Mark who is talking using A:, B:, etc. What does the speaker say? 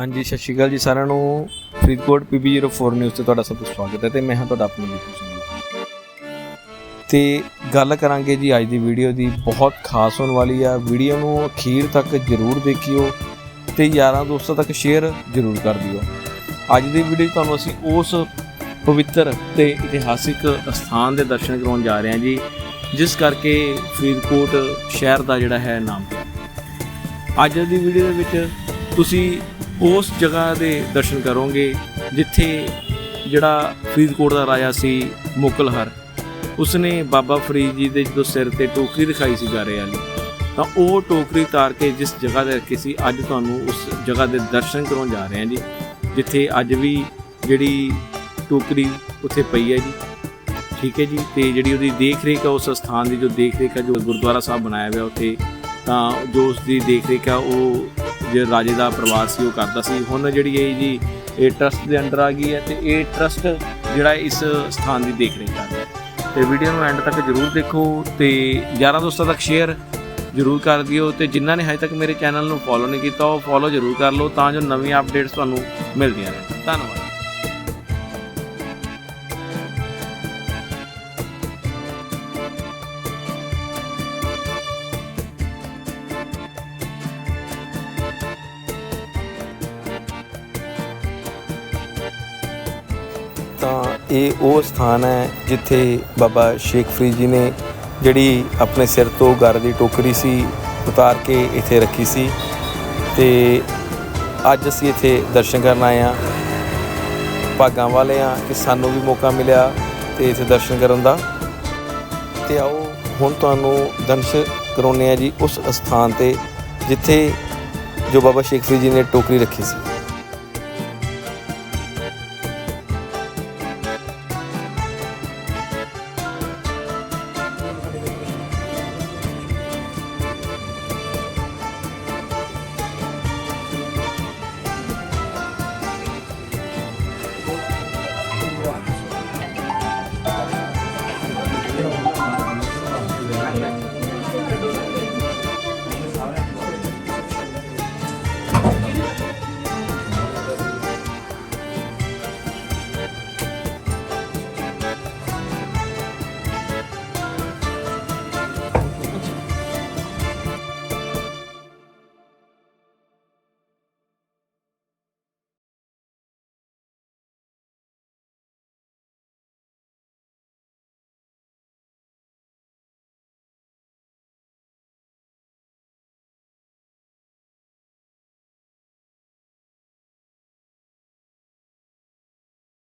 A: ਹਾਂਜੀ, ਸਤਿ ਸ਼੍ਰੀ ਅਕਾਲ ਜੀ ਸਾਰਿਆਂ ਨੂੰ। ਫਰੀਦਕੋਟ PB04 ਨਿਊਜ਼ ਤੇ ਤੁਹਾਡਾ ਸਭ ਦਾ ਸਵਾਗਤ ਹੈ ਤੇ ਮੈਂ ਹਾਂ ਤੁਹਾਡਾ ਆਪਣਾ ਦੀਪੂ ਸਿੰਘ। ਤੇ ਗੱਲ ਕਰਾਂਗੇ ਜੀ ਅੱਜ ਦੀ ਵੀਡੀਓ ਦੀ। ਬਹੁਤ ਖਾਸ ਹੋਣ ਵਾਲੀ ਆ। ਵੀਡੀਓ ਨੂੰ ਅਖੀਰ ਤੱਕ ਜਰੂਰ ਦੇਖਿਓ ਤੇ ਯਾਰਾਂ ਦੋਸਤਾਂ ਤੱਕ ਸ਼ੇਅਰ ਜਰੂਰ ਕਰ ਦਿਓ। ਅੱਜ ਦੀ ਵੀਡੀਓ 'ਚ ਤੁਹਾਨੂੰ ਅਸੀਂ ਉਸ ਪਵਿੱਤਰ ਤੇ ਇਤਿਹਾਸਿਕ ਸਥਾਨ ਦੇ ਦਰਸ਼ਨ ਕਰਾਉਣ ਜਾ ਰਹੇ ਹਾਂ ਜੀ, ਜਿਸ ਕਰਕੇ ਫਰੀਦਕੋਟ ਸ਼ਹਿਰ ਦਾ ਜਿਹੜਾ ਹੈ ਨਾਮ। ਅੱਜ ਦੀ ਵੀਡੀਓ ਦੇ ਵਿੱਚ ਤੁਸੀਂ ਉਸ ਜਗ੍ਹਾ ਦੇ ਦਰਸ਼ਨ ਕਰੋਗੇ, ਜਿੱਥੇ ਜਿਹੜਾ ਫਰੀਦਕੋਟ ਦਾ ਰਾਜਾ ਸੀ ਮੁਕਲਹਰ ਉਸਨੇ ਬਾਬਾ ਫਰੀਦ ਜੀ ਦੇ ਜਦੋਂ ਸਿਰ ਤੇ ਟੋਕਰੀ ਦਿਖਾਈ ਸੀ ਗਾਰੇ ਵਾਲੀ, ਤਾਂ ਉਹ ਟੋਕਰੀ ਤਾਰ ਕੇ ਜਿਸ ਜਗ੍ਹਾ ਤੇ ਰੱਖੀ ਸੀ, ਅੱਜ ਤੁਹਾਨੂੰ ਉਸ ਜਗ੍ਹਾ ਦੇ ਦਰਸ਼ਨ ਕਰਾਉਣ ਜਾ ਰਹੇ ਹਾਂ ਜੀ, ਜਿੱਥੇ ਅੱਜ ਵੀ ਜਿਹੜੀ ਟੋਕਰੀ ਉੱਥੇ ਪਈ ਹੈ ਜੀ। ਠੀਕ ਹੈ ਜੀ, ਤੇ ਜਿਹੜੀ ਉਹਦੀ ਦੇਖ ਰੇਖ ਆ ਉਸ ਸਥਾਨ ਦੀ ਜੋ ਦੇਖ ਰੇਖ ਆ ਜੋ ਗੁਰਦੁਆਰਾ ਸਾਹਿਬ ਬਣਾਇਆ ਹੋਇਆ ਉੱਥੇ, ਤਾਂ ਜੋ ਉਸ ਦੀ ਦੇਖ ਰੇਖ ਆ ਉਹ ਜੇ ਰਾਜੇ ਦਾ ਪਰਿਵਾਰ ਸੀ ਉਹ ਕਰਦਾ ਸੀ। ਹੁਣ ਜਿਹੜੀ ਇਹ ਜੀ, ਇਹ ਟਰਸਟ ਦੇ ਅੰਡਰ ਆ ਗਈ ਹੈ ਤੇ ਇਹ ਟਰਸਟ ਜਿਹੜਾ ਇਸ ਸਥਾਨ ਦੀ ਦੇਖ ਰਹੀ ਕਰਦਾ ਹੈ। ਤੇ ਵੀਡੀਓ ਨੂੰ ਐਂਡ ਤੱਕ ਜਰੂਰ ਦੇਖੋ ਤੇ ਯਾਰਾਂ ਦੋਸਤਾਂ ਤੱਕ ਸ਼ੇਅਰ ਜਰੂਰ ਕਰ ਦਿਓ ਤੇ ਜਿਨ੍ਹਾਂ ਨੇ ਹਜੇ ਤੱਕ ਮੇਰੇ ਚੈਨਲ ਨੂੰ ਫੋਲੋ ਨਹੀਂ ਕੀਤਾ, ਉਹ ਫੋਲੋ ਜਰੂਰ ਕਰ ਲਓ ਤਾਂ ਜੋ ਨਵੀਆਂ ਅਪਡੇਟਸ ਤੁਹਾਨੂੰ ਮਿਲਦੀਆਂ ਰਹਿਣ। ਧੰਨਵਾਦ। ਤਾਂ ਇਹ ਉਹ ਸਥਾਨ ਹੈ ਜਿੱਥੇ ਬਾਬਾ ਸ਼ੇਖ ਫਰੀਦ ਜੀ ਨੇ ਜਿਹੜੀ ਆਪਣੇ ਸਿਰ ਤੋਂ ਗਰ ਦੀ ਟੋਕਰੀ ਸੀ, ਉਤਾਰ ਕੇ ਇੱਥੇ ਰੱਖੀ ਸੀ ਤੇ ਅੱਜ ਅਸੀਂ ਇੱਥੇ ਦਰਸ਼ਨ ਕਰਨ ਆਏ ਆ ਭਾਗਾਂ ਵਾਲੇ ਆ ਕਿ ਸਾਨੂੰ ਵੀ ਮੌਕਾ ਮਿਲਿਆ ਤੇ ਇੱਥੇ ਦਰਸ਼ਨ ਕਰਨ ਦਾ। ਤੇ ਆਓ, ਹੁਣ ਤੁਹਾਨੂੰ ਦਰਸ਼ਨ ਕਰਾਉਨੇ ਆ ਜੀ ਉਸ ਸਥਾਨ ਤੇ ਜਿੱਥੇ ਜੋ ਬਾਬਾ ਸ਼ੇਖ ਫਰੀਦ ਜੀ ਨੇ ਟੋਕਰੀ ਰੱਖੀ ਸੀ।